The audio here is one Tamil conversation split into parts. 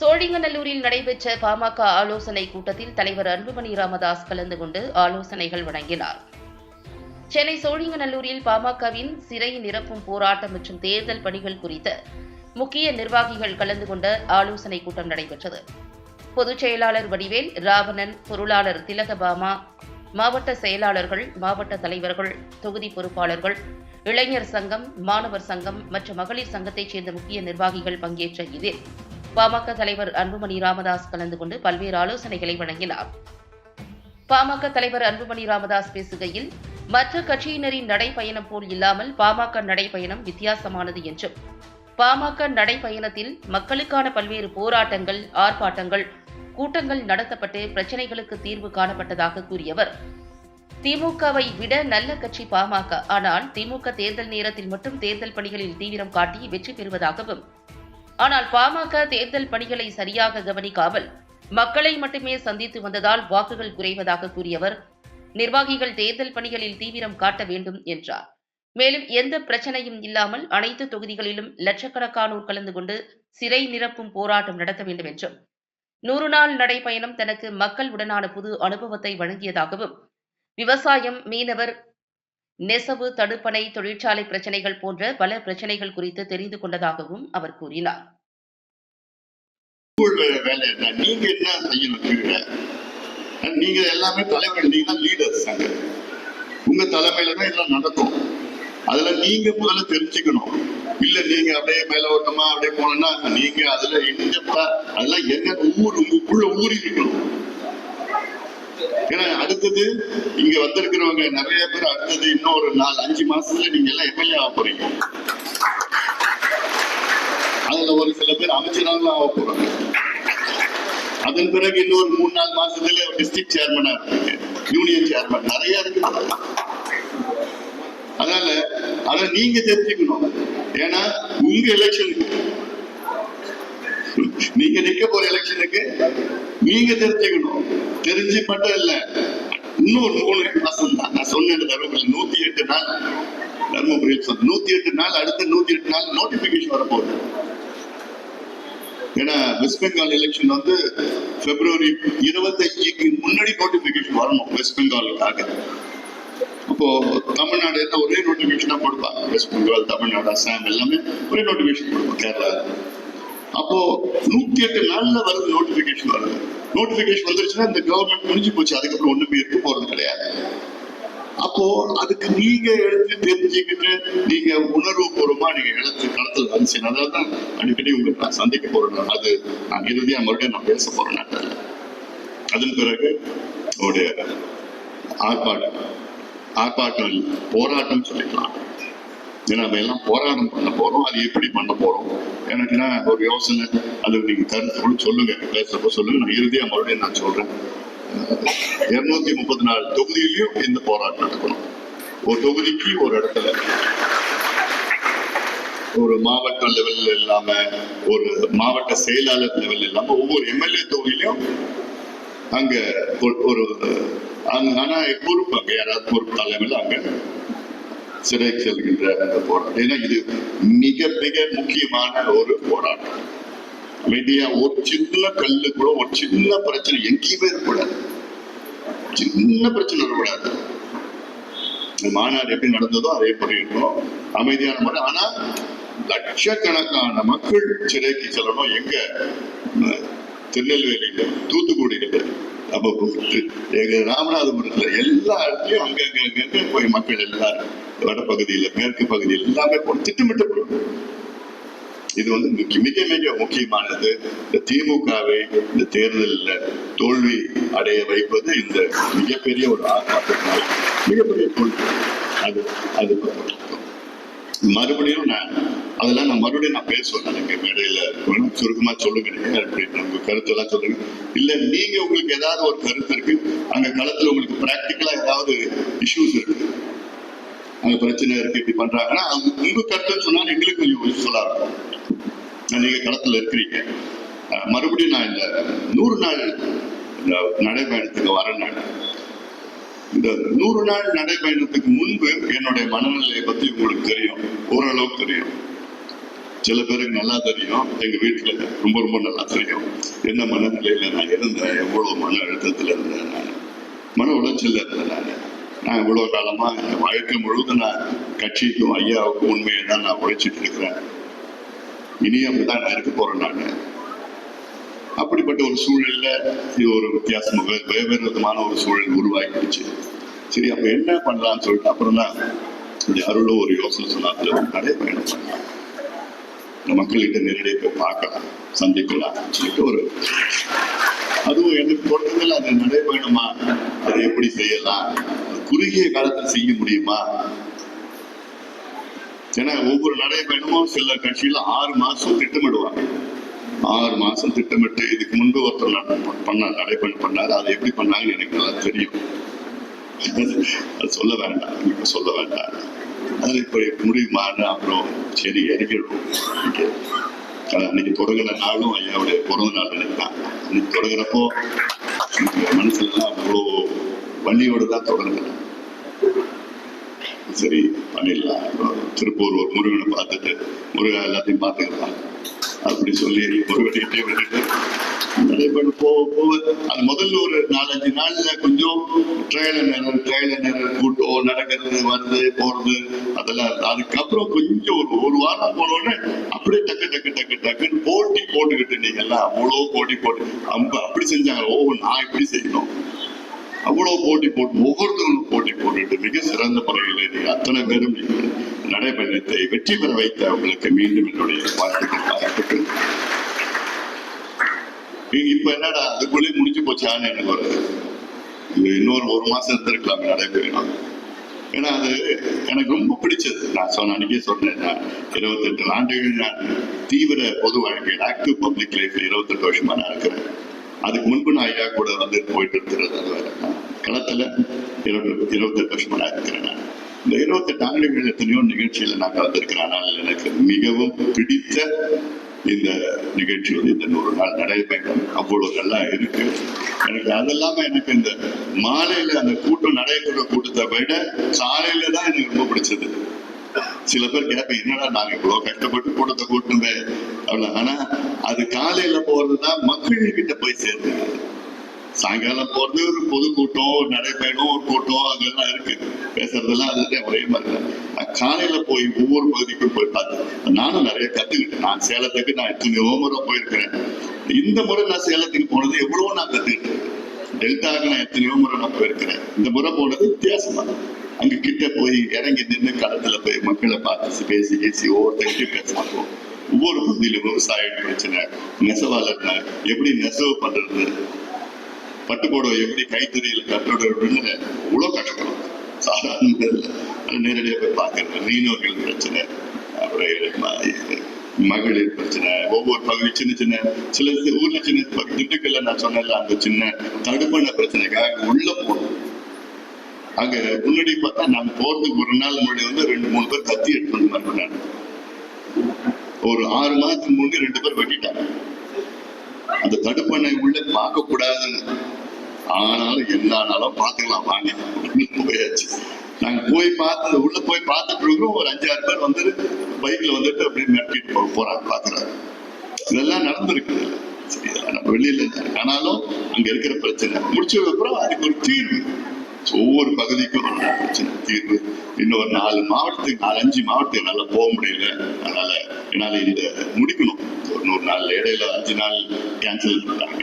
சோழிங்கநல்லூரில் நடைபெற்ற பாமக ஆலோசனை கூட்டத்தில் தலைவர் அன்புமணி ராமதாஸ் கலந்து கொண்டு ஆலோசனைகள் வழங்கினார். சென்னை சோழிங்கநல்லூரில் பாமகவின் சிறை நிரப்பும் போராட்டம் மற்றும் தேர்தல் பணிகள் குறித்த முக்கிய நிர்வாகிகள் கலந்து கொண்ட ஆலோசனை கூட்டம் நடைபெற்றது. பொதுச் செயலாளர் வடிவேல் ராவணன் பொருளாளர் திலகபாமா மாவட்ட செயலாளர்கள் மாவட்ட தலைவர்கள் தொகுதி பொறுப்பாளர்கள் இளைஞர் சங்கம் மாணவர் சங்கம் மற்றும் மகளிர் சங்கத்தைச் சேர்ந்த முக்கிய நிர்வாகிகள் பங்கேற்ற இதில் பாமக தலைவர் அன்புமணி ராமதாஸ் கலந்து கொண்டு பல்வேறு ஆலோசனைகளை வழங்கினார். பாமக தலைவர் அன்புமணி ராமதாஸ் பேசுகையில் மற்ற கட்சியினரின் நடைபயணம் போல் இல்லாமல் பாமக நடைப்பயணம் வித்தியாசமானது என்றும் பாமக நடைபயணத்தில் மக்களுக்கான பல்வேறு போராட்டங்கள் ஆர்ப்பாட்டங்கள் கூட்டங்கள் நடத்தப்பட்டு பிரச்சினைகளுக்கு தீர்வு காணப்பட்டதாக கூறியவர். திமுகவை விட நல்ல கட்சி பாமக. ஆனால் திமுக தேர்தல் நேரத்தில் மட்டும் தேர்தல் பணிகளில் தீவிரம் காட்டி வெற்றி பெறுவதாகவும் ஆனால் பாமக தேர்தல் பணிகளை சரியாக கவனிக்காமல் மக்களை மட்டுமே சந்தித்து வந்ததால் வாக்குகள் குறைவதாக கூறியவர் நிர்வாகிகள் தேர்தல் பணிகளில் தீவிரம் காட்ட வேண்டும் என்றார். மேலும் எந்த பிரச்சனையும் இல்லாமல் அனைத்து தொகுதிகளிலும் லட்சக்கணக்கானோர் கலந்து கொண்டு சிறை நிரப்பும் போராட்டம் நடத்த வேண்டும் என்றும் நூறு நாள் நடைபயணம் தனக்கு மக்கள் உடனான புது அனுபவத்தை வழங்கியதாகவும் விவசாயம் மீனவர் நெசவு தடுப்பணை தொழிற்சாலை பிரச்சனைகள் போன்ற பல பிரச்சனைகள் குறித்து தெரிந்து கொண்டதாகவும் அவர் கூறினார். நீங்க என்ன செய்யணும் கீழே? நீங்க எல்லாமே தலைவர் நீங்க தான் லீடர்ஸ் உங்க தலைமையில தான் இதெல்லாம் நடக்கும். அதுல நீங்க முதல்ல தெரிஞ்சுக்கணும். இல்ல நீங்க அப்படியே மேல ஓட்டமா அப்படியே போனோம்னா நீங்க அதுல எங்க அதெல்லாம் என்ன ஊர் உங்களுக்குள்ள ஊறி இருக்கணும். ஏன்னா அடுத்தது இங்க வந்திருக்கிறவங்க நிறைய பேர் அடுத்தது இன்னொரு நாலு அஞ்சு மாசத்துல நீங்க எல்லாம் எம்எல்ஏ ஆக போறீங்க. அதுல ஒரு சில பேர் அமைச்சராக ஆக போறாங்க. அதன் பிறகு இன்னொரு மூணு நாலு மாசத்துல டிஸ்ட்ரிக்ட் சேர்மனா இருப்பீங்க. யூனியன் சேர்மன் நிறைய இருக்கு. அதனால அத நீங்க தெரிஞ்சுக்கணும். ஏன்னா உங்க எலெக்ஷனுக்கு நீங்க நிக்க போற எலெக்ஷனுக்கு நீங்க தெரிஞ்சுக்கணும். தெரிஞ்சு மட்டும் இல்ல இன்னொரு மூணு மாசம் தான். நான் சொன்னேன் தருமபுரி நூத்தி எட்டு நாள் தருமபுரியில் சொன்ன நூத்தி எட்டு நாள் அடுத்த நூத்தி எட்டு நாள் நோட்டிபிகேஷன் வரப்போகுது. ஏன்னா வெஸ்ட் பெங்கால் எலெக்ஷன் வந்து பிப்ரவரி இருபத்தஞ்சுக்கு முன்னாடி நோட்டிபிகேஷன் வரணும் வெஸ்ட் பெங்காலுக்காக அப்போ தமிழ்நாடு என்ன ஒரே நோட்டிபிகேஷனா கொடுப்பாங்க வெஸ்ட் பெங்கால் தமிழ்நாடு அசாம் எல்லாமே ஒரே நோட்டிபிகேஷன் கொடுப்போம் கேரளா. அப்போ நூத்தி எட்டு நாள்ல வருது நோட்டிபிகேஷன் வருது. நோட்டிபிகேஷன் வந்துருச்சுன்னா இந்த கவர்மெண்ட் முடிஞ்சு போச்சு. அதுக்கப்புறம் ஒண்ணுமே இருக்க போறது கிடையாது. அப்போ அதுக்கு நீங்க எடுத்து தெரிஞ்சுக்கிட்டு நீங்க உணர்வு பூர்வமா நீங்க எடுத்து கடத்தல் வந்து செய்யணும் அதனால தான் அடிக்கடி உங்களுக்கு நான் சந்திக்க போறேன். அது நான் இறுதியா மறுபடியும் நான் பேச போறேன். அதன் பிறகு உங்களுடைய ஆர்ப்பாட்டம் ஆர்ப்பாட்டம் போராட்டம் சொல்லிக்கலாம். ஏன்னா நம்ம எல்லாம் போராட்டம் பண்ண போறோம். அது எப்படி பண்ண போறோம்? எனக்குன்னா ஒரு யோசனை. அது நீங்க கருத்து கூட சொல்லுங்க. பேசுறப்ப சொல்லுங்க. நான் இறுதியா மறுபடியும் நான் சொல்றேன். இருநூத்தி முப்பத்தி நாலு தொகுதியிலையும் இந்த போராட்டம் நடக்கணும். ஒரு தொகுதிக்கு ஒரு இடத்துல. ஒரு மாவட்ட லெவல்ல இல்லாம ஒரு மாவட்ட செயலாளர் லெவல்ல இல்லாம ஒவ்வொரு எம்எல்ஏ தொகுதியிலையும் அங்க ஒரு- ஒரு அங்க ஆனா பொறுப்பு அங்க யாராவது பொறுப்பு தலைமையில் அங்க சிறை செல்கின்ற அந்த போராட்டம். ஏன்னா இது மிக மிக முக்கியமான ஒரு போராட்டம். அமைதியா ஒரு சின்ன கல்லு கூட ஒரு சின்ன பிரச்சனை எங்கேயுமே இருக்கக்கூடாது. சின்ன பிரச்சனை வரக்கூடாது. மாநாடு எப்படி நடந்ததோ அதே மாதிரி இருக்கணும். அமைதியான முறை. ஆனா லட்சக்கணக்கான மக்கள் சிறைக்கு செல்லணும். எங்க? திருநெல்வேலியில தூத்துக்குடியில அப்ப எங்க ராமநாதபுரத்துல எல்லா இடத்துலயும் அங்க அங்க அங்க அங்க போய் மக்கள் எல்லாரும் வடபகுதியில மேற்கு பகுதியில் எல்லாமே திட்டமிட்டப்படும் திட்டமிட்டு இது வந்து மிக மிக முக்கியமானது. இந்த திமுகவை இந்த தேர்தலில் தோல்வி அடைய வைப்பது இந்த மிகப்பெரிய ஒரு ஆர்ப்பாட்டத்தினால் மிகப்பெரிய தோல்வி. அது அது மறுபடியும் நான் அதெல்லாம் நான் மறுபடியும் நான் பேசுவேன். எனக்கு எங்க மேடையில சுருக்கமா சொல்லுங்க நீங்க அப்படின்னு உங்க கருத்தெல்லாம் சொல்லுங்க இல்ல நீங்க உங்களுக்கு ஏதாவது ஒரு கருத்து இருக்கு அங்க களத்துல உங்களுக்கு பிராக்டிக்கலா ஏதாவது இஷ்யூஸ் இருக்கு அங்க பிரச்சனை இருக்கு இப்படி பண்றாங்கன்னா அவங்க உங்க கருத்துன்னு சொன்னா எங்களுக்கு கொஞ்சம் யூஸ்ஃபுல்லா இருக்கும் நீங்க களத்துல இருக்கிறீங்க. மறுபடியும் நான் இந்த நூறு நாள் இந்த நடைபயணத்துக்கு வரேன் நான். இந்த நூறு நாள் நடைபயணத்துக்கு முன்பு என்னுடைய மனநிலையை பத்தி உங்களுக்கு தெரியும். ஓரளவுக்கு தெரியும். சில பேருக்கு நல்லா தெரியும். எங்க வீட்டுல ரொம்ப ரொம்ப நல்லா தெரியும். என்ன மனநிலையில நான் இருந்தேன்? எவ்வளவு மன அழுத்தத்துல இருந்தேன் நான்? மன உளைச்சல்ல இருந்தேன் நான். நான் இவ்வளவு காலமா என் வாழ்க்கை முழுவதும் நான் கட்சிக்கும் ஐயாவுக்கும் உண்மையை தான் நான் உழைச்சிட்டு இருக்கிறேன். இனியும் அப்படிதான் நான் இருக்க போறேன் நான். அப்படிப்பட்ட ஒரு சூழல்ல இது ஒரு வித்தியாசமாக வே- வெவ்வேறு விதமான ஒரு சூழல் உருவாகிடுச்சு. சரி அப்ப என்ன பண்ணலாம்னு சொல்லிட்டு அப்புறம் தான் இந்த அருளோ ஒரு யோசனை சொன்னாத்துல நடைபயணம் பண்ணலாம். இந்த மக்கள்கிட்ட நேரடியாக போய் பார்க்கலாம் சந்திக்கலாம் சொல்லிட்டு ஒரு அதுவும் எனக்கு தொடர்ந்து அது நடைபயணமா அதை எப்படி செய்யலாம் குறுகிய காலத்தில் செய்ய முடியுமா? ஏன்னா ஒவ்வொரு நடைபயணமும் சில கட்சியில ஆறு மாசம் திட்டமிடுவாங்க. ஆறு மாசம் திட்டமிட்டு இதுக்கு முன்பு ஒருத்தர் நட- பண்ண நடைபயணம் பண்ணாரு. அதை எப்படி பண்ணாங்கன்னு எனக்கு நல்லா தெரியும். அது சொல்ல வேண்டாம். இப்ப சொல்ல வேண்டாம். அது இப்படி முடியுமான்னு அப்புறம் சரி இறங்கிடுவோம் அன்னைக்கு தொடங்கின நாளும் ஐயாவுடைய பிறந்த நாள் நினைக்கிறான். அன்னைக்கு தொடங்குறப்போ மனசுல எல்லாம் அவ்வளோ வண்டியோடு தான் தொடங்குது. சரி பண்ணிடலாம். திருப்பூர் ஒரு முருகனை பார்த்துட்டு முருகா எல்லாத்தையும் பார்த்துக்கலாம். அப்படி சொல்லி முருகன்கிட்டே விட்டுட்டு போக போக அது முதல்ல ஒரு நாலஞ்சு நாள்ல கொஞ்சம் ட்ரையல் நேரம் ட்ரையல் நேரம் கூட்டம் நடக்கிறது வருது போறது அதெல்லாம் அதுக்கப்புறம் கொஞ்சம் ஒரு ஒரு வாரம் போனோடனே அப்படியே டக்கு டக்கு டக்கு டக்குன்னு போட்டி போட்டுக்கிட்டு நீங்க எல்லாம் அவ்வளோ போட்டி போட்டு அப்படி செஞ்சாங்க. ஓ நான் இப்படி செய்யணும். அவ்வளவு போட்டி போட்டு ஒவ்வொருத்தரும் போட்டி போட்டுட்டு மிக சிறந்த முறையில் அத்தனை பேரும் நடைபயணத்தை வெற்றி பெற வைத்த அவங்களுக்கு மீண்டும் என்னுடைய வாழ்த்துக்கள் பாராட்டுக்கள். இப்ப என்னடா அதுக்குள்ளே முடிஞ்சு போச்சான்னு எனக்கு வருது இன்னொரு ஒரு மாசம் இருந்திருக்கலாம் நடைபெறணும் ஏன்னா அது எனக்கு ரொம்ப பிடிச்சது. நான் சொன்ன அன்னைக்கே சொன்னேன் நான் இருபத்தெட்டு ஆண்டுகள் நான் தீவிர பொது வாழ்க்கையில் ஆக்டிவ் பப்ளிக் லைஃப்ல இருபத்தெட்டு வருஷமா நான் இருக்கிறேன். அதுக்கு முன்பு நான் ஐயா கூட வந்து போயிட்டு இருக்கிறது களத்துல இருபது இருபத்தெட்டு வருஷமா நான் இருக்கிறேன் நான் இந்த இருபத்தெட்டு ஆண்டுகள் எத்தனையோ நிகழ்ச்சியில நான் கலந்துருக்கிறேன் ஆனால் எனக்கு மிகவும் பிடித்த இந்த நிகழ்ச்சி வந்து இந்த நூறு நாள் நடைபயணம் அவ்வளவு நல்லா இருக்கு. எனக்கு அதெல்லாம எனக்கு இந்த மாலையில அந்த கூட்டம் நடைபெற கூட்டத்தை விட சாலையில தான் எனக்கு ரொம்ப பிடிச்சது. சில பேர் கேட்பேன் என்னடா நாங்க இவ்வளவு கஷ்டப்பட்டு கூட்டத்தை கூட்டணுமே அவ்வளவு ஆனா அது காலையில போறதுதான் மக்கள் கிட்ட போய் சேருது. சாயங்காலம் போறது ஒரு பொது கூட்டம் ஒரு நடைபயணம் ஒரு கூட்டம் அங்கெல்லாம் இருக்கு. பேசுறதெல்லாம் அதுதான் ஒரே மாதிரி தான். காலையில போய் ஒவ்வொரு பகுதிக்கும் போய் பார்த்து நானும் நிறைய கத்துக்கிட்டேன். நான் சேலத்துக்கு நான் எத்தனையோ முறை போயிருக்கிறேன். இந்த முறை நான் சேலத்துக்கு போனது எவ்வளவோ நான் கத்துக்கிட்டேன். டெல்டாக்கு நான் எத்தனையோ முறை நான் போயிருக்கிறேன். இந்த முறை போனது வித்தியாசமா அங்க கிட்ட போய் இறங்கி நின்று களத்துல போய் மக்களை பார்த்து பேசி பேசி ஒவ்வொருத்தங்கிட்டையும் பேசலாம் ஒவ்வொரு பகுதியிலும் விவசாய பிரச்சனை நெசவாளர் எப்படி நெசவு பண்றது பட்டு புடவை எப்படி கைத்தறியில கட்டுறதுன்னு இவ்வளவு கஷ்டம் சாதாரண நேரடியா போய் பார்க்கறது மீனவர்கள் பிரச்சனை அப்புறம் மகளிர் பிரச்சனை ஒவ்வொரு பகுதி சின்ன சின்ன சில ஊர்ல சின்ன பகுதி, திண்டுக்கல்ல நான் சொன்னேன்ல அந்த சின்ன தடுப்பண பிரச்சனைக்காக உள்ள போகணும். அங்க முன்னாடி பார்த்தா நாங்க போறதுக்கு ஒரு நாள் முன்னாடி வந்து ரெண்டு மூணு பேர் கத்தி எடுத்து வந்து நான் ஒரு ஆறு மாதத்துக்கு முன்னாடி ரெண்டு பேர் வெட்டிட்டாங்க. அந்த தடுப்பணை உள்ள பார்க்க கூடாதுன்னு ஆனாலும் என்னானாலும் பார்த்துக்கலாம் வாங்க. போயாச்சு. நாங்க போய் பார்த்தது உள்ள போய் பார்த்துட்டு இருக்கிறோம். ஒரு அஞ்சாறு பேர் வந்து பைக்ல வந்துட்டு அப்படியே மிரட்டிட்டு போறாங்க பாக்குறாரு இதெல்லாம் நடந்திருக்கு. வெளியில ஆனாலும் அங்க இருக்கிற பிரச்சனை. முடிச்சதுக்கு அப்புறம் அதுக்கு ஒரு தீர்வு. ஒவ்வொரு பகுதிக்கும் ஒரு பிரச்சனை. தீர்வு. இன்னொரு நாலு மாவட்டத்துக்கு நாலு அஞ்சு மாவட்டத்துக்கு என்னால போக முடியல. அதனால என்னால இந்த முடிக்கணும். ஒரு நூறு நாள் இடையில அஞ்சு நாள் கேன்சல் பண்ணிட்டாங்க.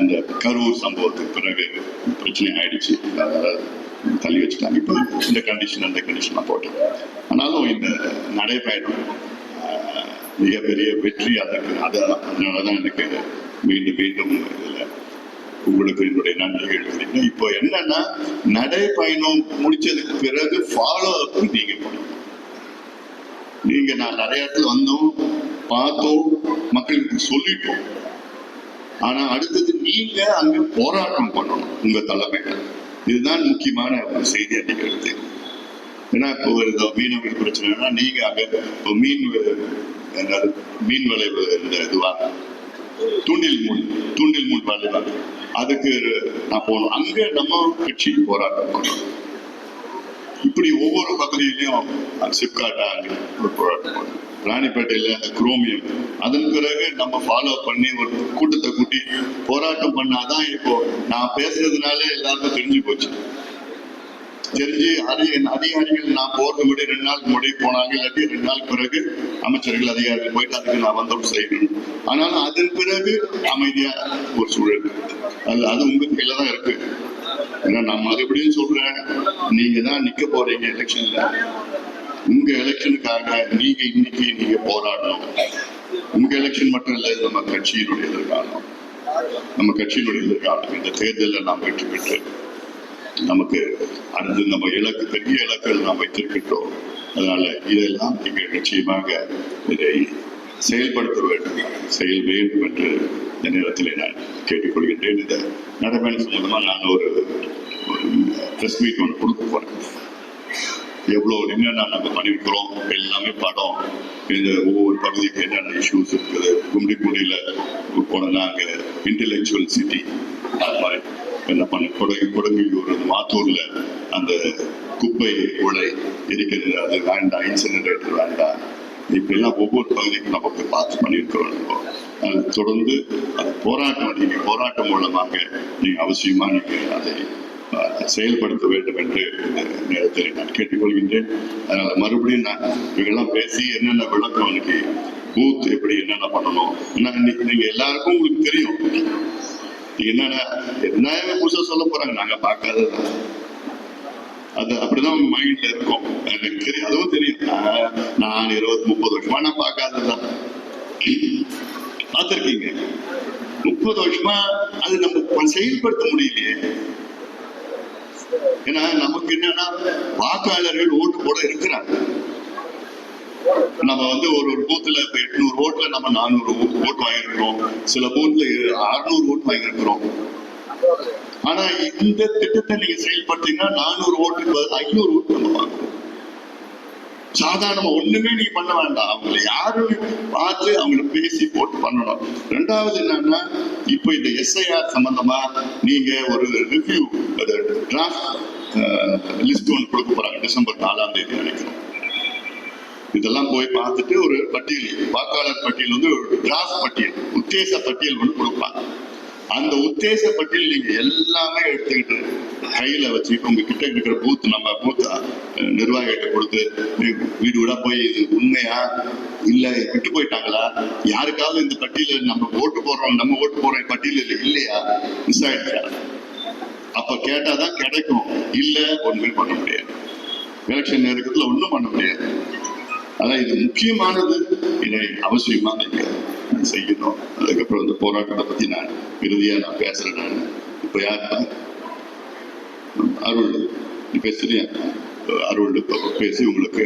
இந்த கரூர் சம்பவத்துக்கு பிறகு பிரச்சனை ஆயிடுச்சு. தள்ளி வச்சுட்டாங்க. இப்போ இந்த கண்டிஷன் அந்த கண்டிஷன்லாம் போட்டேன். ஆனாலும் இந்த நடைபயணம் மிகப்பெரிய வெற்றி அதற்கு அதான் அதனாலதான் எனக்கு மீண்டும் மீண்டும் இதில் உங்களுக்கு என்னுடைய நன்றிகள் தெரியும் இப்போ என்னன்னா நடைப்பயணம் முடிச்சதுக்கு பிறகு ஃபாலோ அப் நீங்க பண்ணணும் நீங்க நான் நிறைய இடத்துல வந்தோம் பார்த்தோம் மக்களுக்கு சொல்லிட்டோம். ஆனா அடுத்தது நீங்க அங்க போராட்டம் பண்ணணும் உங்க தலைமையில. இதுதான் முக்கியமான ஒரு செய்தி அன்னைக்கு ஏன்னா இப்போ ஒரு மீனவர் பிரச்சனைனா நீங்க அங்க இப்போ மீன் மீன் விளைவு இந்த இதுவா? தூண்டில் மூல் தூண்டில் மூல் வளைவாங்க அதுக்கு நான் போகணும். அங்க நம்ம கட்சி போராட்டம் பண்ணணும். இப்படி ஒவ்வொரு பகுதியிலையும் சிப்காட்டா ஒரு போராட்டம் போடுது. ராணிப்பேட்டையில குரோமியம். அதன் பிறகு நம்ம ஃபாலோ பண்ணி ஒரு கூட்டத்தை கூட்டி போராட்டம் பண்ணாதான் இப்போ நான் பேசுறதுனால எல்லாருக்கும் தெரிஞ்சு போச்சு. தெரிஞ்சு அதிக அதிகாரிகள் நான் போறது முன்னாடி ரெண்டு நாளுக்கு முன்னாடி போனாங்க இல்லாட்டி ரெண்டு நாள் பிறகு அமைச்சர்கள் அதிகாரிகள் போயிட்டு அதுக்கு நான் வந்தோம் செய்யணும். ஆனாலும் அதன் பிறகு அமைதியா ஒரு சூழல் அது அது உங்க கையில தான் இருக்கு. ஏன்னா நான் மறுபடியும் சொல்றேன் நீங்க தான் நிக்க போறீங்க எலெக்ஷன்ல உங்க எலெக்ஷனுக்காக நீங்க இன்னைக்கு நீங்க போராடணும். உங்க எலெக்ஷன் மட்டும் இல்ல இது நம்ம கட்சியினுடைய எதிர்காலம் நம்ம கட்சியினுடைய எதிர்காலம் இந்த தேர்தலில் நாம் வெற்றி பெற்று நமக்கு அடுத்து நம்ம இலக்கு பெரிய இலக்குகள் நாம் வைத்திருக்கின்றோம். அதனால இதெல்லாம் நீங்கள் நிச்சயமாக இதை செயல்படுத்த வேண்டும். செயல் வேண்டும் என்று இந்த நேரத்தில் நான் கேட்டுக்கொள்கின்றேன். இந்த நடைபயணம் சம்பந்தமாக நான் ஒரு ப்ரெஸ் மீட் ஒன்று கொடுக்க போகிறேன் எவ்வளோ என்னென்ன நம்ம பண்ணியிருக்கிறோம் எல்லாமே படம். இந்த ஒவ்வொரு பகுதிக்கு என்னென்ன இஷ்யூஸ் இருக்குது கும்மிடிப்பூடியில் போனோம்னா அங்கே இன்டெலெக்சுவல் சிட்டி அது மாதிரி என்ன பண்ண கொடகு கொடுங்கையூர் மாத்தூர்ல அந்த குப்பை உடை இருக்கிறது. அது வேண்டாம் இன்சினரேட்டர் வேண்டாம். இப்படிலாம் ஒவ்வொரு பகுதிக்கும் நமக்கு பார்த்து பண்ணியிருக்கிறோம் நம்ம. தொடர்ந்து அது போராட்டம் நீங்க போராட்டம் மூலமாக நீங்க அவசியமா நீங்க அதை செயல்படுத்த வேண்டும் என்று நேரத்தில் நான் கேட்டுக்கொள்கின்றேன். அதனால மறுபடியும் நான் இவங்கெல்லாம் பேசி என்னென்ன விளக்கம் இன்னைக்கு பூத் எப்படி என்னென்ன பண்ணணும் நான் இன்னைக்கு நீங்க எல்லாருக்கும் உங்களுக்கு தெரியும். என்னடா என்ன புதுசா சொல்ல போறாங்க. நாங்க பார்க்காதது அது அப்படிதான் உங்க மைண்ட்ல இருக்கும். எனக்கு தெரியும் அதுவும் தெரியும். நான் இருபது முப்பது வருஷமா நான் பார்க்காததுதான் பார்த்திருக்கீங்க. முப்பது வருஷமா அது நம்ம செயல்படுத்த முடியலையே. ஏன்னா நமக்கு என்னன்னா வாக்காளர்கள் ஓட்டு போட இருக்கிறாங்க. நம்ம வந்து ஒரு ஒரு பூத்துல இப்ப எட்நூறு ஓட்டுல நம்ம நானூறு ஓட்டு வாங்கியிருக்கிறோம். சில பூத்துல அறுநூறு ஓட்டு வாங்கியிருக்கிறோம். ஆனா இந்த திட்டத்தை நீங்க செயல்படுத்தீங்கன்னா நானூறு ஓட்டுக்கு பதில் ஐநூறு ஓட்டு நம்ம பார்க்கணும் சாதாரணமா ஒண்ணுமே நீங்க பண்ண வேண்டாம். அவங்களை யாரும் பார்த்து அவங்கள பேசி போட்டு பண்ணணும். ரெண்டாவது என்னன்னா இப்போ இந்த எஸ்ஐஆர் சம்பந்தமா நீங்க ஒரு ரிவ்யூ டிராஃப்ட் லிஸ்ட் ஒன்று கொடுக்க போறாங்க. டிசம்பர் நாலாம் தேதி நினைக்கிறோம். இதெல்லாம் போய் பார்த்துட்டு ஒரு பட்டியல். வாக்காளர் பட்டியல் வந்து ஒரு டிராஃப்ட் பட்டியல். உத்தேச பட்டியல் ஒன்று கொடுப்பாங்க. அந்த உத்தேச பட்டியல் நீங்க எல்லாமே எடுத்துக்கிட்டு கையில வச்சு உங்க கிட்ட இருக்கிற பூத் நம்ம பூத் நிர்வாகிகிட்ட கொடுத்து வீடு வீடா போய் இது உண்மையா? இல்ல விட்டு போயிட்டாங்களா? யாருக்காவது இந்த பட்டியல நம்ம ஓட்டு போடுறோம் நம்ம ஓட்டு போடுற பட்டியல இல்லையா? மிஸ் ஆயிடுச்சா? அப்ப கேட்டாதான் கிடைக்கும். இல்ல ஒண்ணுமே பண்ண முடியாது. எலெக்ஷன் நேரத்துல ஒண்ணும் பண்ண முடியாது. அதான் இது முக்கியமானது. இதை அவசியமா நீங்க செய்யணும். அதுக்கப்புறம் இந்த போராட்டத்தை பத்தி நான் இறுதியா நான் பேசுறேன் நான். இப்ப யாருப்பா அருள். நீ பேசுறியா? அருள் பேசி உங்களுக்கு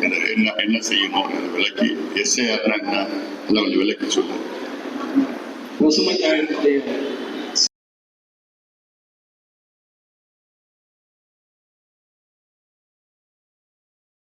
என்ன என்ன என்ன செய்யணும் விளக்கி எஸ்ஐ என்ன எல்லாம் கொஞ்சம் விளக்கி சொல்லுங்க பசுமை